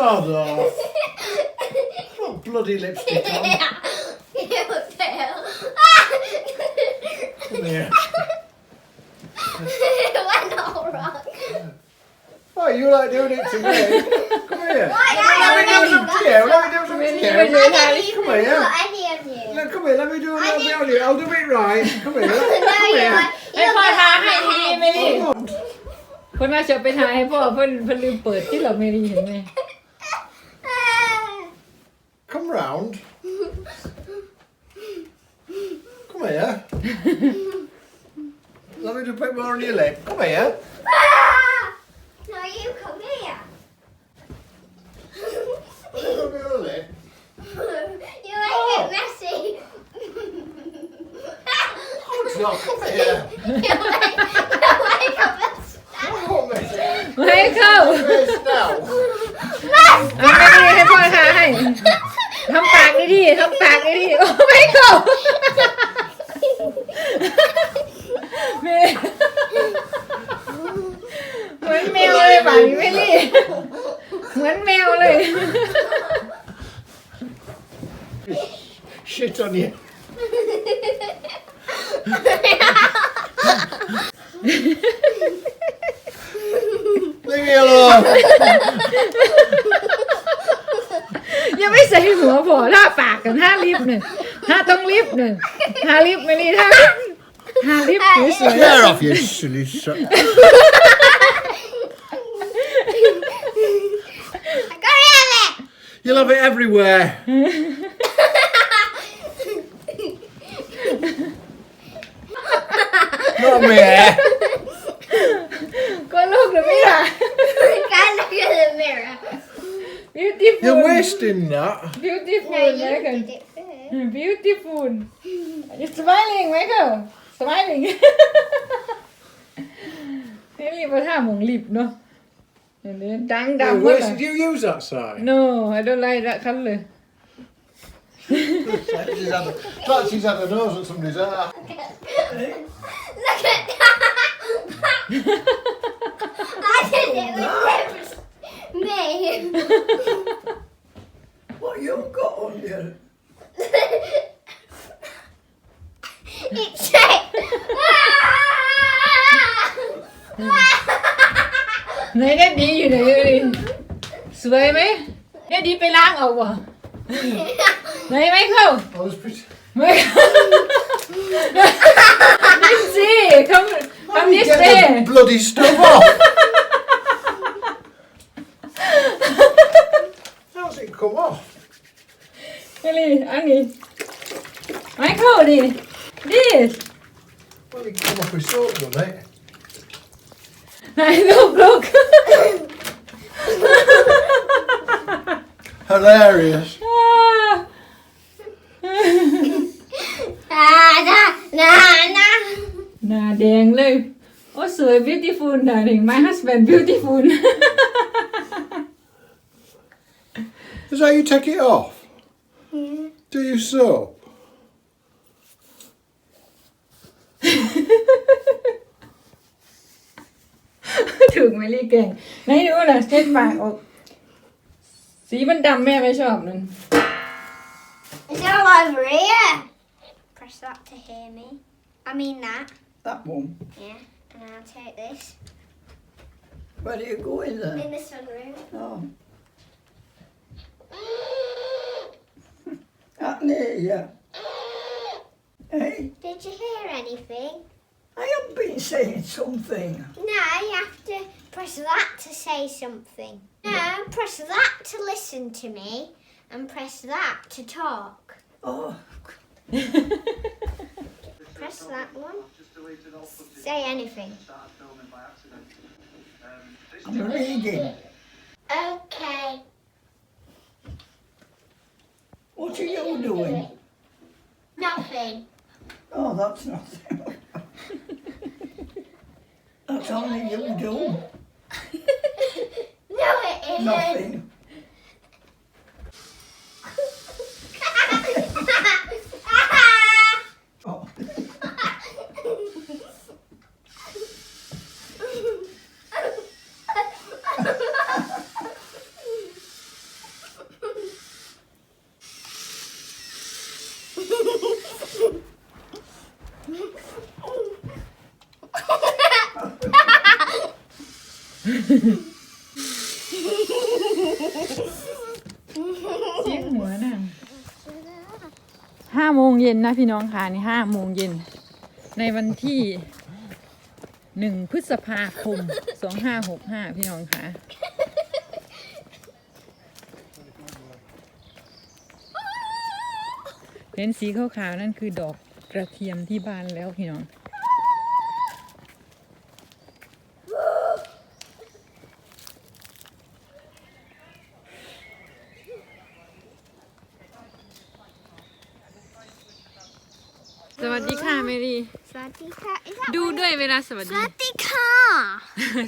sod off. What bloody lipstick on? You fail. Come here. it went all wrong. Oh, you like doing it to me? Come here. Why Let me do some to you. Let me do some to I you. didn't Come even here. put any of you. Look, come here. Let me do a I little bit on you. I'll do it right. Come here. No, Come you here. are. ให้พ่อทาให้ทีเมลี่ Come on. คนมาจะไปทาให้พ่อเพิ่นเพิ่นลืมเปิดที่เราเมลี่เห็นไหม you come here. Let me do a bit on your lip. You make it messy. Oh, it's not. Come here. you make, you make a mess. What mess? ไม่ให้เข้า Mess now. เอาเมลี่ให้พ่อทาให้ทำปากดีๆทำปากดีๆโอ้ไม่ให้เข้าเมลี่ แมวเลยป่ะเมลี่เหมือนแมวเลย Shit on you. Leave me alone. ยังไม่ใส่หัวพอท่าปากกับท่าลิฟต์หนึ่งท่าต้องลิฟต์หนึ่งท่าลิฟต์ไม่ดีท่าท่าลิฟต์สวย Get off, you silly son. I got it. You'll have it everywhere. Not me hair. ๆก็ลูกหรือไม่ล่ะ Guys, look at the mirror. beautiful You're wasting that. beautiful No, you นะกัน did it first. beautiful you smiling ไหมเขา smiling นี่รีบมาท่าหมงลิบเนาะ And then dang Yeah, dang where's did you use that sign? No, I don't like that colour. she's had a, she's had a nose at somebody's eye. Look at that! I did it with me. What you got on you? it's it. Hmm. ไหนแดดดีอยู่ไหนเลยสวยไหมแดดดีไปล้างเอาวะไหนไหมเข้า I was pretty. ไม่ นี่สิคำ How คำ do นี้ you สิ the bloody stuff off? How's it come off? นี่อันนี้ไม่เข้าดิ this Well, it come off with soap, doesn't it? ไหนลูกลูก Hilarious. Ah, nah, nah, nah. หน้าแดงเลย โอ้สวย beautiful darling my husband beautiful Is that you take it off? Yeah. Do you soap? ถึงไหมลี่เก่งไหนดูนะเช็ดปา กออกสีมันดำแม่ไม่ชอบนั่น It's all over here. Press that to hear me. I mean that. That one. Yeah. And I'll take this Where do you go in there? in the sunroom. Oh. That near you. Hey, Did you hear anything? I have been saying something. No, you have to press that to say something. No, press that to listen to me and press that to talk. Oh, Press that one. Say anything. I'm reading. Okay. What are you doing? Nothing. Oh, that's nothing. that's only you do. No, it isn't. Nothing. เสียงหัวนั่งห้าโมงเย็นนะพี่น้องค่ะนี่ห้าโมงเย็น ในวันที่หนึ่งพฤษภาคมสองห้าหกห้าพี่น้องค่ะเห็นสีขาวๆนั่นคือดอกกระเทียมที่บานแล้วพี่น้อง สวัสดีค่ะเมรีสวัสดีค่ะ Is that ดู what- ด้วยเวลาสวัสสดี วัส ดีค่ะ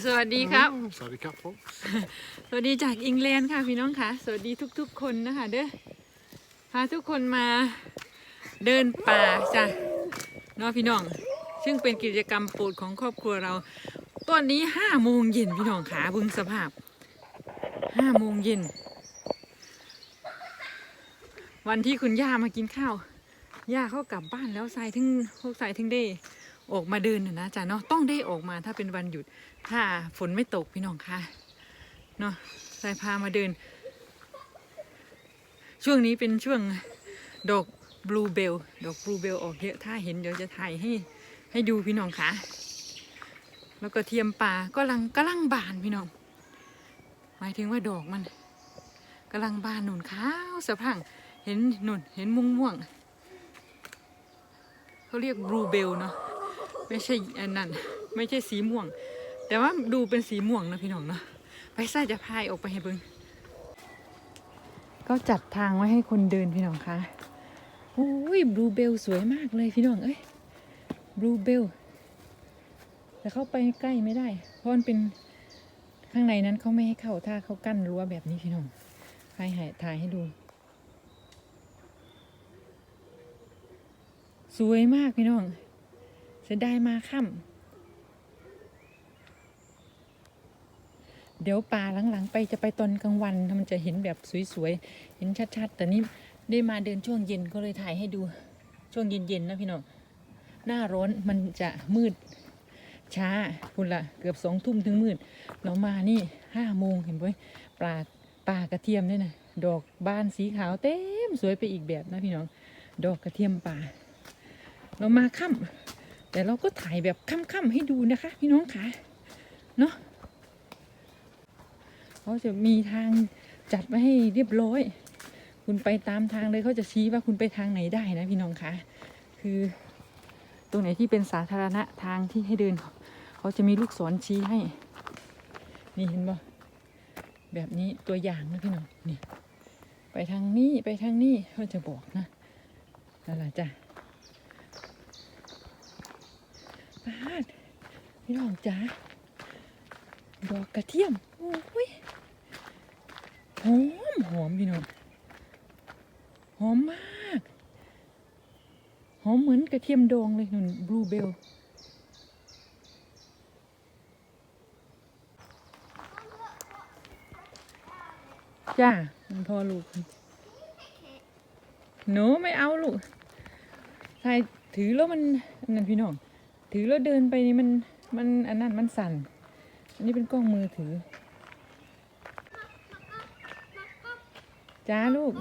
สวัสดีครับ Sorry, cat folks. สวัสดีจากอังกฤษค่ะพี่น้องค่ะ สวัสดีทุกๆคนนะคะเด้อ พาทุกคนมาเดินป่าจ้ะเนาะพี่น้อง ซึ่งเป็นกิจกรรมโปรดของครอบครัวเรา ตอนนี้ห้าโมงเย็นพี่น้องขาบึงสภาพห้าโมงเย็น วันที่คุณย่ามากินข้าว ย่าเขากลับบ้านแล้วใส่ถึงพวกใส่ถึงได้ออกมาเดินนะจ๊ะเนาะต้องได้ออกมาถ้าเป็นวันหยุด ถ้าฝนไม่ตกพี่น้องค่ะเนาะสายพามาเดิน ช่วงนี้เป็นช่วงดอกบลูเบลดอกบลูเบลออกเยอะถ้าเห็นเดี๋ยวจะถ่ายให้ให้ดูพี่น้องค่ะแล้วก็เทียมป่ากำลังกำลังบานพี่น้อง หมายถึงว่าดอกมันกำลังบานหนุนขาวสะพังเห็นหนุนเห็นม่วงม่วง เขาเรียกบลูเบลเนาะไม่ใช่อันนั้นไม่ใช่สีม่วง แต่ว่าดูเป็นสีม่วงนะพี่น้องเนาะไปซ่าจะพายออกไปให้เบิงก็จัดทางไว้ให้คนเดินพี่น้องคะโอ้ยบลูเบลสวยมากเลยพี่น้องเอ้ยบลูเบลแต่เข้าไปใกล้ไม่ได้ เพราะมันเป็นข้างในนั้นเขาไม่ให้เข้าถ้าเขากั้นรั้วแบบนี้พี่น้องพายให้ถ่ายให้ดู วยมากพี่น้องเสียดายมาค่ำเดี๋ยวป่าหลังๆ ไปจะไปตอนกลางวันมันจะเห็นแบบสวยๆ เห็นชัดๆ แต่นี่ได้มาเดินช่วงเย็นก็เลยถ่ายให้ดูช่วงเย็นๆนะพี่น้อง หน้าร้อนมันจะมืดช้าคุณละเกือบสองทุ่มถึงมืด เรามานี่ห้าโมงเห็นไหมปลาปลากระเทียมเนี่ยนะดอกบานสีขาวเต็มสวยไปอีกแบบนะพี่น้อง ดอกกระเทียมป่า เรามาค่ำแต่เราก็ถ่ายแบบค่ำๆให้ดูนะคะ พี่น้องค่ะเนาะเขาจะมีทางจัดไว้ให้เรียบร้อย คุณไปตามทางเลยเขาจะชี้ว่าคุณไปทางไหนได้นะพี่น้องคะคือตรงไหนที่เป็นสาธารณะทางที่ให้เดิน เขาจะมีลูกศรชี้ให้ นี่เห็นบ่แบบนี้ตัวอย่างนะพี่น้องนี่ไปทางนี้ไปทางนี้เขาจะบอกนะนั่นแหละจ้ะ ปาดพี่น้องจ้าดอกกระเทียมโอ้ยหอมหอมพี่น้องหอมมากหอมเหมือนกระเทียมดองเลยนุ่นบลูเบลจ้ามันพอลูกหนูไม่เอาลูกใส่ถือแล้วมันนั่นพี่น้อง ถือแล้วเดินไปนี่มันมันอันนั้นมันสั่น อันนี้เป็นกล้องมือถือ จ้าลูก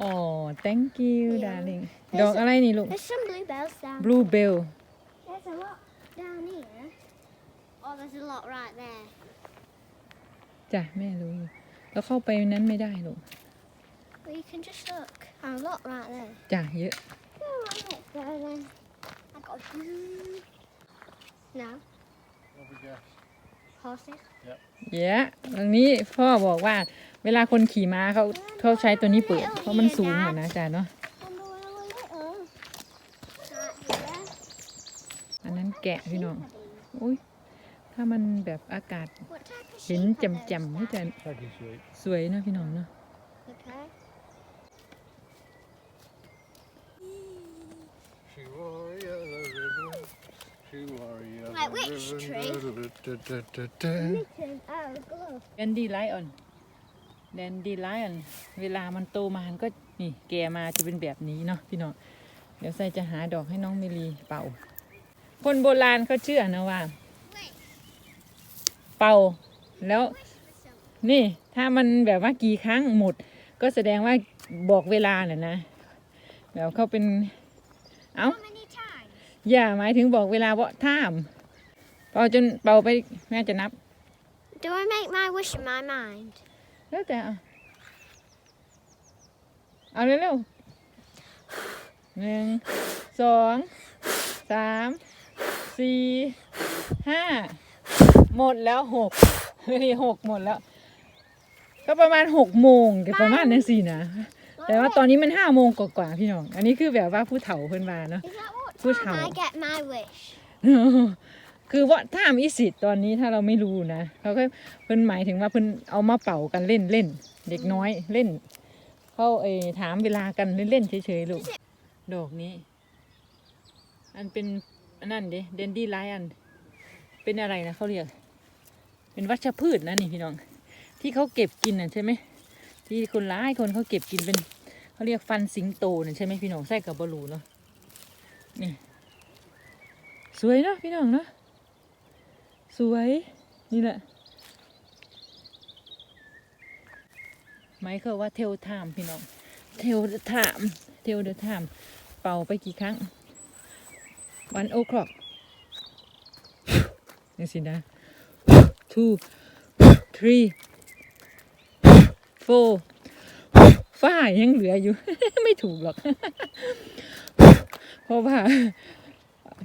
อ๋อ thank you darling ดอกอะไรนี่ลูก There's some bluebells down. bluebell There's a lot down here. Oh, there's a lot right there. จ้ะแม่รู้อยู่แล้วเข้าไปนั้นไม่ได้ลูก Well, you can just look. Oh, a lot right there. จ้ะเยอะ Oh, right next there then. I got a huge. No, Have a guess. horses. เยอะตรงนี้พ่อบอกว่าเวลาคนขี่ม้าเขาเขาใช้ตัวนี้เปิด เพราะมันสูงอะนะจ้ะเนาะ Wonder when I was little. Right here. อันนั้นแกะพี่น้องอุ้ยถ้ามันแบบอากาศ What type of เห็น sheep แ are จ่ม those ๆนี่จะ there? Thank you, sweet. สวยนะพี่น้องเนาะ tree? Written Oh, glove. แดนดี้ไลออนแดนดี้ไลออนเวลามันโตมามันก็นี่แก่มาจะเป็นแบบนี้เนาะพี่น้องเดี๋ยวใส่จะหาดอกให้น้องเมลีเป่า คนโบราณเขาเชื่อนะว่าเป่าแล้ว นี่ถ้ามันแบบว่ากี่ครั้งหมด ก็แสดงว่าบอกเวลาน่ะนะแบบเขาเป็น เอ้า How many times? อย่าหมายถึงบอกเวลาว่าท่าม เป่าจนเป่าไปแม่จะนับ Do I make my wish in my mind? แล้วแต่เอาเอาเร็วๆหนึ่งสองสามสี่ห้าหมดแล้วหกนี่หกหมดแล้ว ก็ประมาณหกโมงเดี๋ยวประมาณนั้นสินะ แต่ว่าตอนนี้มันห้าโมงกว่าๆพี่น้อง อันนี้คือแบบว่าผู้เฒ่าเพิ่นมาเนาะ Is that what Good time I help. get my wish? คือว่าถ้ามอิสิตตอนนี้ถ้าเราไม่รู้นะเขาก็เพิ่นหมายถึงว่าเพิ่นเอามาเป่ากันเล่นเล่น เด็กน้อยเล่น เขาเอถามเวลากันเล่นเล่นเฉยๆลูกดอกนี้ อันเป็นอันนั่นเด้เดนดี้ไลอัน เป็นอะไรนะเขาเรียก เป็นวัชพืชนะนี่พี่น้อง ที่เขาเก็บกินน่ะใช่ไหมที่คนร้ายคนเขาเก็บกินเป็นเขาเรียกฟันสิงโตน่ะใช่ไหมพี่น้องใส่กับบอลูเนาะนี่สวยเนาะพี่น้องเนาะ สวยนี่แหละไมเคิลว่าเทลไทม์พี่น้อง เทลเดอะไทม์เทลเดอะไทม์เป่าไปกี่ครั้งวันโอครอกนี่สินะ two three four ฝ้ายังเหลืออยู่ ไม่ถูกหรอก เพราะว่า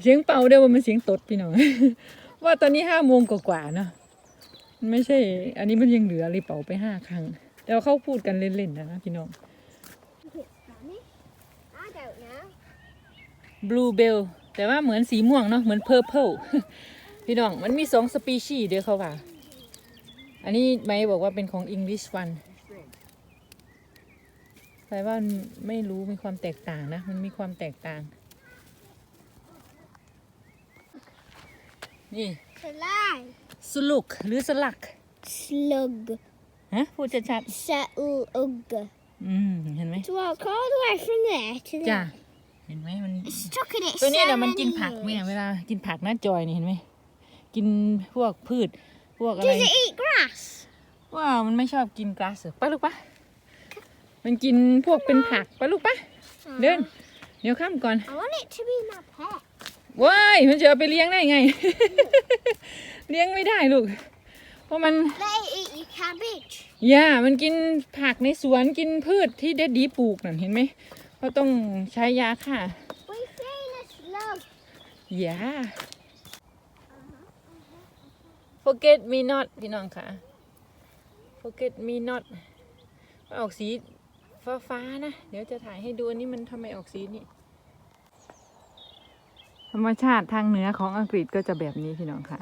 เสียงเป่าเดียวว่ามันเสียงตดพี่น้อง ว่าตอนนี้ห้าโมงกว่าๆเนาะมันไม่ใช่ อันนี้มันยังเหลือเลยเป่าไปห้าครั้งแต่ว่าเขาพูดกันเล่นๆนะนะพี่น้อง I don't know. blue bell แต่ว่าเหมือนสีม่วงเนาะเหมือน purple พี่น้อง มันมีสองสปีชีส์เด้อเขาว่า อันนี้ไม่บอกว่าเป็นของ English one แปลว่ามันไม่รู้มีความแตกต่างนะ มันมีความแตกต่าง นี่ Fly. สลุกหรือสลัก Slug. ฮะพูดชัด Settle ugg. ๆอืมเห็นไหม To walk all the way from there to จ้า there. เห็นไหมมัน It's stuck in it ตัวเนี้ย so เดี๋ยวมันกิน many ผักไหม years. อะเวลากินผักหน้าจอยนี่เห็นไหมกินพวกพืชพวกอะไร Does it eat grass? ว้าวมันไม่ชอบกินกราสเหรอไปลูกปะมันกินพวกเป็นผักไปลูกปะเดินเดี๋ยวข้ามก่อน I want it to be my pet. ว้ายมันจะเอาไปเลี้ยงได้ไง เลี้ยงไม่ได้ลูก เพราะมัน Let it eat your cabbage. ย่ามันกินผักในสวนกินพืชที่เด็ดดีปลูกนั่นเห็นไหมเขาต้องใช้ยาค่ะ We seen a slug. อย่า forget me not พี่น้องค่ะ forget me not มันออกสีฟ้าฟ้าๆนะ เดี๋ยวจะถ่ายให้ดูอันนี้มันทำไมออกสีนี้ธ รรมชาติทางเหนือของอังกฤษก็จะแบบนี้พี่น้องค่ะ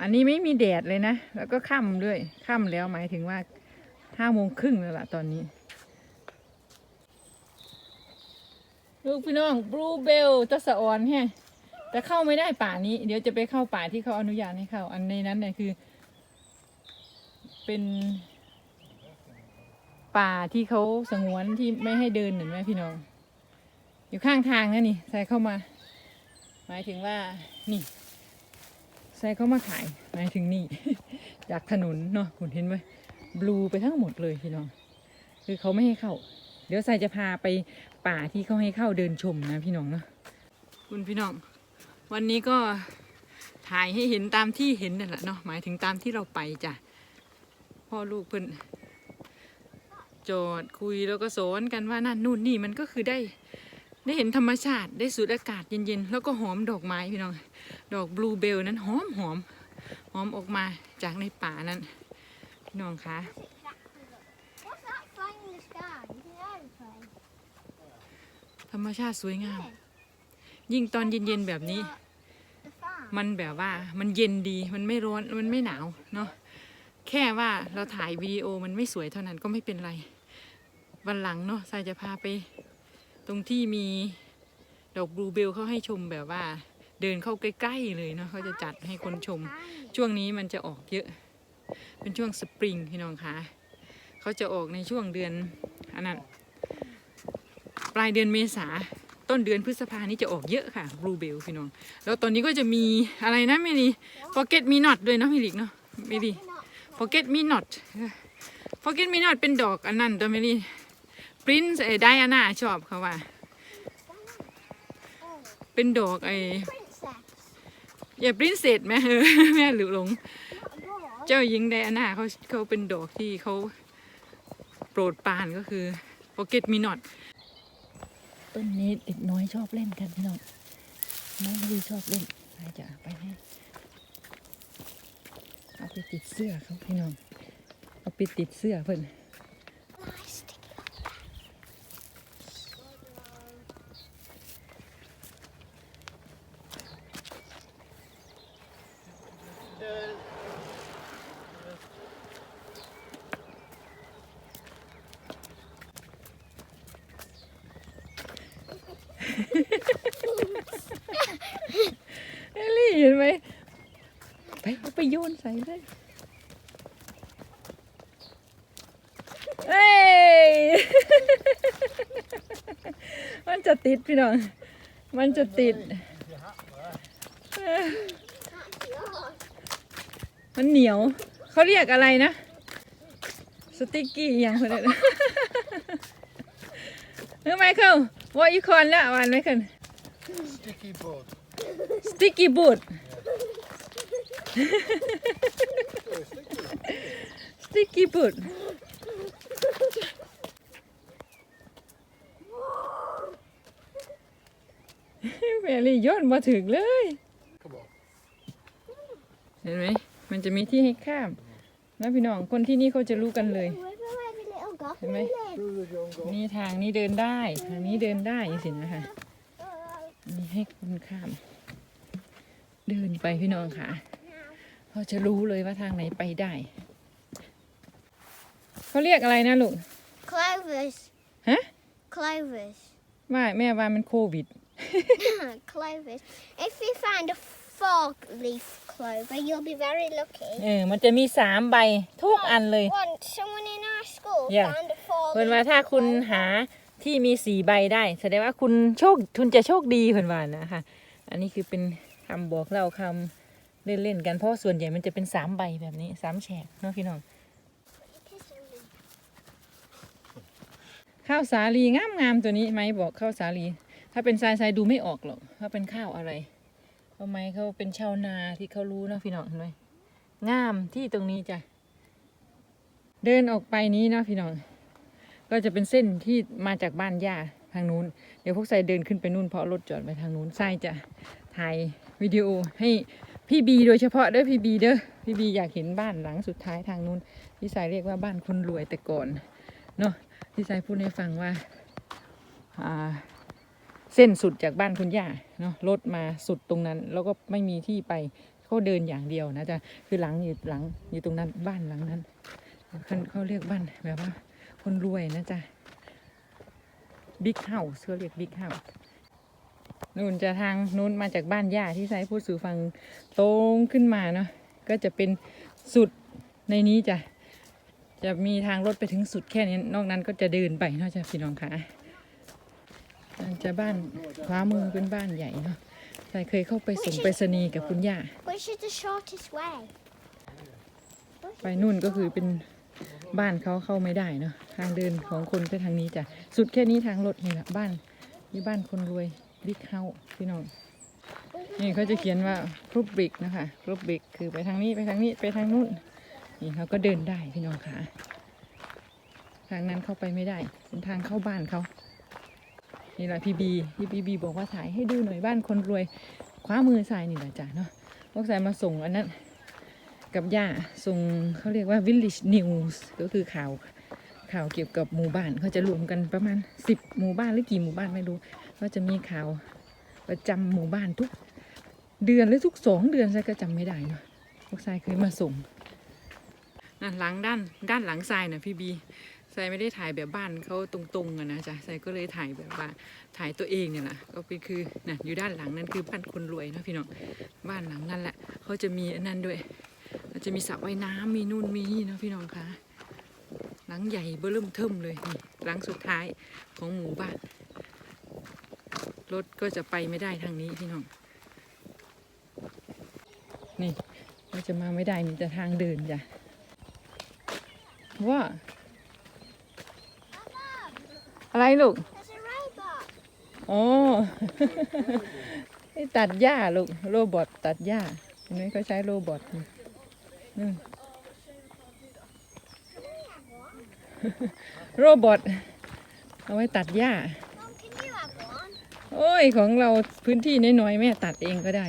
อันนี้ไม่มีแดดเลยนะ แล้วก็ค่ำด้วย ค่ำแล้วหมายถึงว่าห้าโมงครึ่งแล้วล่ะตอนนี้ ลูกพี่น้องบลูเบลตะสะออนแฮะแต่เข้าไม่ได้ป่านี้ เดี๋ยวจะไปเข้าป่าที่เขาอนุญาตให้เข้า อันในนั้นเนี่ยคือ เป็นป่าที่เขาสงวนที่ไม่ให้เดินเห็นไหมพี่น้อง อยู่ข้างทางนะนี่ใส่เข้ามา หมายถึงว่านี่ ใส่เข้ามาขาย หมายถึงนี่ จากถนนเนาะคุณเห็นไหมบลูไปทั้งหมดเลยพี่น้อง คือเขาไม่ให้เข้า เดี๋ยวใส่จะพาไปป่าที่เขาให้เข้าเดินชมนะพี่น้องเนาะคุณพี่น้อง วันนี้ก็ถ่ายให้เห็นตามที่เห็นนั่นแหละเนาะหมายถึงตามที่เราไปจ้ะพ่อลูกเพิ่นจอดคุยแล้วก็สอนกันว่านั่นนู่นนี่มันก็คือได้ ได้เห็นธรรมชาติได้สูดอากาศเย็นๆ แล้วก็หอมดอกไม้พี่น้อง ดอกบลูเบลนั้นหอมหอมหอมออกมาจากในป่านั้น พี่น้องคะธรรมชาติสวยงาม ยิ่งตอนเย็นๆแบบนี้ มันแบบว่ามันเย็นดีมันไม่ร้อนมันไม่หนาวเนาะแค่ว่าเราถ่ายวิดีโอมันไม่สวยเท่านั้นก็ไม่เป็นไร วันหลังเนาะทรายจะพาไป ตรงที่มีดอกบลูเบลเขาให้ชมแบบว่า เดินเข้าใกล้ๆเลยเนาะเขาจะจัดให้คนชม ช่วงนี้มันจะออกเยอะ เป็นช่วงสปริงพี่น้องคะเขาจะออกในช่วงเดือนอันนั้นปลายเดือนเมษาต้นเดือนพฤษภานี้จะออกเยอะค่ะบลูเบลพี่น้อง แล้วตอนนี้ก็จะมีอะไรนะเมลี forget me not ด้วยเนาะเมลิกเนาะเมลี forget me not forget me not เป็นดอกอันนั้นตัวเมลี prince ไอ้ไดอาน่าชอบเขาว่า เป็นดอกไอ้ Princess. อย่า princess ไหมเออแม่หรือหลง Not a boy. เจ้าหญิงไดอาน่าเขาเขาเป็นดอกที่เขาโปรดปรานก็คือ forget me not ต้นนี้เด็กน้อยชอบเล่นกันพี่น้องน้องลุยชอบเล่นไปจะไปให้เอาไปติดเสื้อเขาพี่น้องเอาไปติดเสื้อเพิ่น เอลี่เห็นไหมไปไปโยนใส่เลยเอ้ยมันจะติดพี่น้อง มันจะติด มันเหนียว เขาเรียกอะไรนะ สติกกี้อย่างคนนั้นเฮ้ยไมเคิล ว่าอีคอนแล้ววันไมเคิล Sticky board. สติกกี้บูดสติกกี้บูดแมรี่โย้อนมาถึงเลย Come on. เห็นไหม มันจะมีที่ให้ข้ามนะพี่น้องคนที่นี่เขาจะรู้กันเลย ห็นไหม lives. Through the jungle. นี่ทางนี้เดินได้ทางนี้เดินได้สินะคะนี่ให้คนข้าม เดินไปพี่น้องค่ะเขาจะรู้เลยว่าทางไหนไปได้เขาเรียกอะไรนะลูก Clovers. Huh? Clovers. ว่าแม่ว่ามันโควิด clovers. If you find a four leaf clover, you'll be very lucky. เออมันจะมีสามใบทุกอันเลย Once someone in our school Yeah. found a four เพิ่นว่าถ้าคุณหาที่มีสีใบได้แสดงว่าคุณโชคคุณจะโชคดีเพิ่นว่านะคะอันนี้คือเป็นคำบอกเล่าคำเล่นๆกันเพราะส่วนใหญ่มันจะเป็นสามใบแบบนี้สามแฉกเนาะพี่น้องข้าวสาลีงามงามๆตัวนี้ไหมบอกข้าวสาลี ถ้าเป็นทรายทรายดูไม่ออกหรอกว่าเป็นข้าวอะไรเพราะไหมเขาเป็นชาวนาที่เขารู้เนาะพี่น้องเห็นไหมงามที่ตรงนี้จ้ะเดินออกไปนี้เนาะพี่น้อง ก็จะเป็นเส้นที่มาจากบ้านย่าทางนู้น เดี๋ยวพวกทรายเดินขึ้นไปนู่นเพราะรถจอดไปทางนู้นทรายจะถ่ายวิดีโอให้พี่บีโดยเฉพาะเด้อพี่บีเด้อพี่บีอยากเห็นบ้านหลังสุดท้ายทางนู้นที่ทรายเรียกว่าบ้านคนรวยแต่ก่อนเนาะที่ชายพูดให้ฟังว่าอ่าเส้นสุดจากบ้านคุณย่าเนาะรถมาสุดตรงนั้น แล้วก็ไม่มีที่ไปเขาเดินอย่างเดียวนะจ๊ะคือหลังอยู่หลังอยู่ตรงนั้นบ้านหลังนั้นเขาเรียกบ้านแบบว่า คนรวยนะจ๊ะบิ๊กเฮาส์เขาเรียกบิ๊กเฮาส์นู่นจะทางนู้นมาจากบ้านย่าที่ชายพูดสู่ฟังตรงขึ้นมาเนาะก็จะเป็นสุดในนี้จ้ะจะมีทางรถไปถึงสุดแค่นี้ นอกนั้นก็จะเดินไปเนาะจ้ะพี่น้องค่ะจะบ้านขวามือเป็นบ้านใหญ่เนาะใส่เคยเข้าไปส่งไปรษณีย์กับคุณย่า Which is the shortest way? ไปนู่นก็คือเป็น บ้านเขาเข้าไม่ได้เนาะทางเดินของคนไปทางนี้จ้ะสุดแค่นี้ทางรถนี่แหละบ้านนี่บ้านคนรวยบิ๊กเฮาพี่น้องนี่เขาจะเขียนว่ารุบบิกนะคะรุบบิกคือไปทางนี้ไปทางนี้ไปทางนู้นนี่เขาก็เดินได้พี่น้องค่ะทางนั้นเข้าไปไม่ได้เป็นทางเข้าบ้านเขานี่แหละพี่บีพี่บีบีบอกว่าถ่ายให้ดูหน่อยบ้านคนรวยคว้ามือสายนี่แหละจ้ะเนาะพวกสายมาส่งอันนั้น กับย่าส่งเขาเรียกว่า village news ก็คือข่าวข่าวเกี่ยวกับหมู่บ้านเขาจะรวมกันประมาณสิบหมู่บ้านหรือกี่หมู่บ้านไม่รู้ ก็จะมีข่าวประจำหมู่บ้านทุกเดือนหรือทุกสองเดือนใช่ก็จำไม่ได้เนาะพวกสายเคยมาส่งนั่นหลังด้านด้านหลังทรายนะพี่บีทรายไม่ได้ถ่ายแบบบ้านเขาตรงๆอะนะจ๊ะทรายก็เลยถ่ายแบบว่าถ่ายตัวเองเนี่ยแหละก็เป็นคือน่ะอยู่ด้านหลังนั่นคือบ้านคนรวยนะพี่น้องบ้านหลังนั่นแหละเขาจะมีอันนั้นด้วย เราจะมีสระว่ายน้ำมีนู่นมีนี่นะพี่น้องคะหลังใหญ่เบ้อเริ่มเทิมเลยนี่หลังสุดท้ายของหมู่บ้านรถก็จะไปไม่ได้ทางนี้พี่น้อง นี่เราจะมาไม่ได้มีแต่ทางเดินจ้ะว่าอะไรลูก There's a robot. อ๋อนี่ตัดหญ้าลูกโรบอทตัดหญ้าเห็นไหมเขาใช้โรบอทนี่ โรบอทเอาไว้ตัดหญ้า โอ้ยของเราพื้นที่น้อยๆแม่ตัดเองก็ได้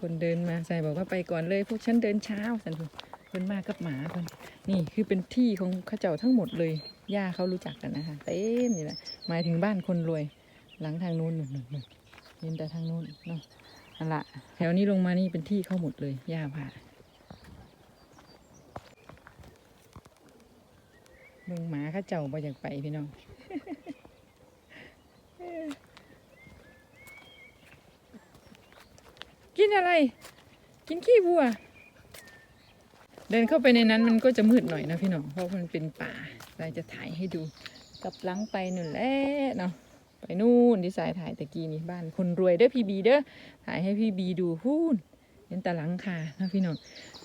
คนเดินมาใส่บอกว่าไปก่อนเลยพวกฉันเดินเช้าสันทุเพิ่นมากับหมาเพิ่นนี่คือเป็นที่ของข้าเจ้าทั้งหมดเลยย่าเขารู้จักกันนะคะเต็มนี่แหละหมายถึงบ้านคนรวย หลังทางนู้นหนู่นนู่นนู่นเห็นแต่ทางนู้นเนาะ นั่นละแถวนี้ลงมานี่เป็นที่เขาหมดเลยย่าผ่าเมืองหมาข้าเจ้าบ่อยากไปพี่น้องกินอะไร กินขี้วัว เดินเข้าไปในนั้นมันก็จะมืดหน่อยนะพี่น้อง เพราะมันเป็นป่าเราจะถ่ายให้ดูกับหลังไปนู่นแหละเนาะ ไปนู่นที่สายถ่ายตะกี้นี่บ้านคนรวยเด้อพี่บีเด้อถ่ายให้พี่บีดูพูนเห็นแต่หลังคานะพี่น้อง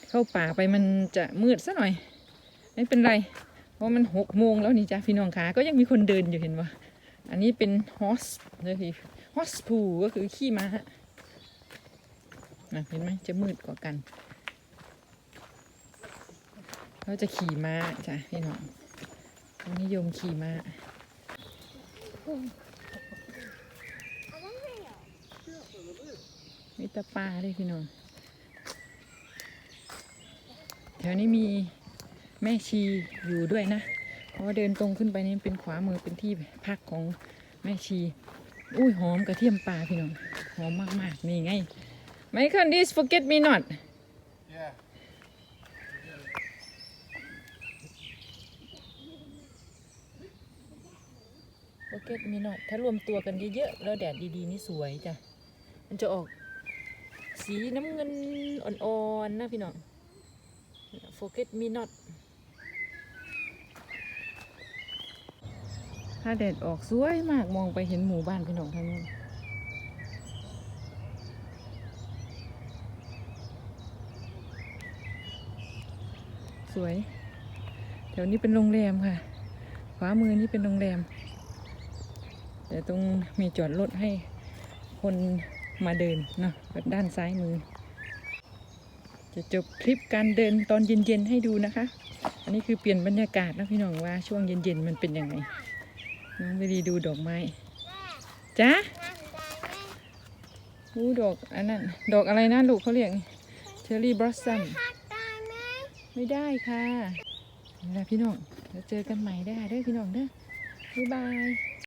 เข้าป่าไปมันจะมืดซะหน่อย ไม่เป็นไร เพราะมันหกโมงแล้วนี่จ้ะพี่น้องขาก็ยังมีคนเดินอยู่เห็นปะอันนี้เป็นฮอสเลยพี่ฮอสพูก็คือขี้ม้านะเห็นไหมจะมืดกว่ากันเขาจะขี่ม้าจ้ะพี่น้องนิยมขี่ม้า มีตะปลาเลยพี่น้องแถวนี้มีแม่ชีอยู่ด้วยนะ เพราะว่าเดินตรงขึ้นไปนี่เป็นขวามือเป็นที่พักของแม่ชี อุ้ยหอมกระเทียมปลาพี่น้อง หอมมากๆ นี่ไง Michael, this forget me not. Yeah. Forget me not ถ้ารวมตัวกันเยอะๆ แล้วแดดดีๆ นี่สวยจ้ะ มันจะออก สีน้ำเงินอ่อนๆนะพี่น้อง Forget me not ถ้าแดดออกสวยมากมองไปเห็นหมู่บ้านพี่น้องทางนู้นสวยแถวนี้เป็นโรงแรมค่ะ ขวามือนี่เป็นโรงแรม แต่ตรงมีจอดรถให้คน มาเดินเนาะด้านซ้ายมือ จะจบคลิปการเดินตอนเย็นๆให้ดูนะคะ อันนี้คือเปลี่ยนบรรยากาศนะพี่น้องว่าช่วงเย็นๆมันเป็นยังไงน้องไปดีดูดอกไม้จ้าอู้ดอกอันนั้นดอกอะไรนะลูกเขาเรียกเชอร์รี่บลอสซัมไม่ได้ค่ะนี่แหละพี่น้องเดี๋ยวเจอกันใหม่ได้เด้อพี่น้องเด้อบ๊ายบาย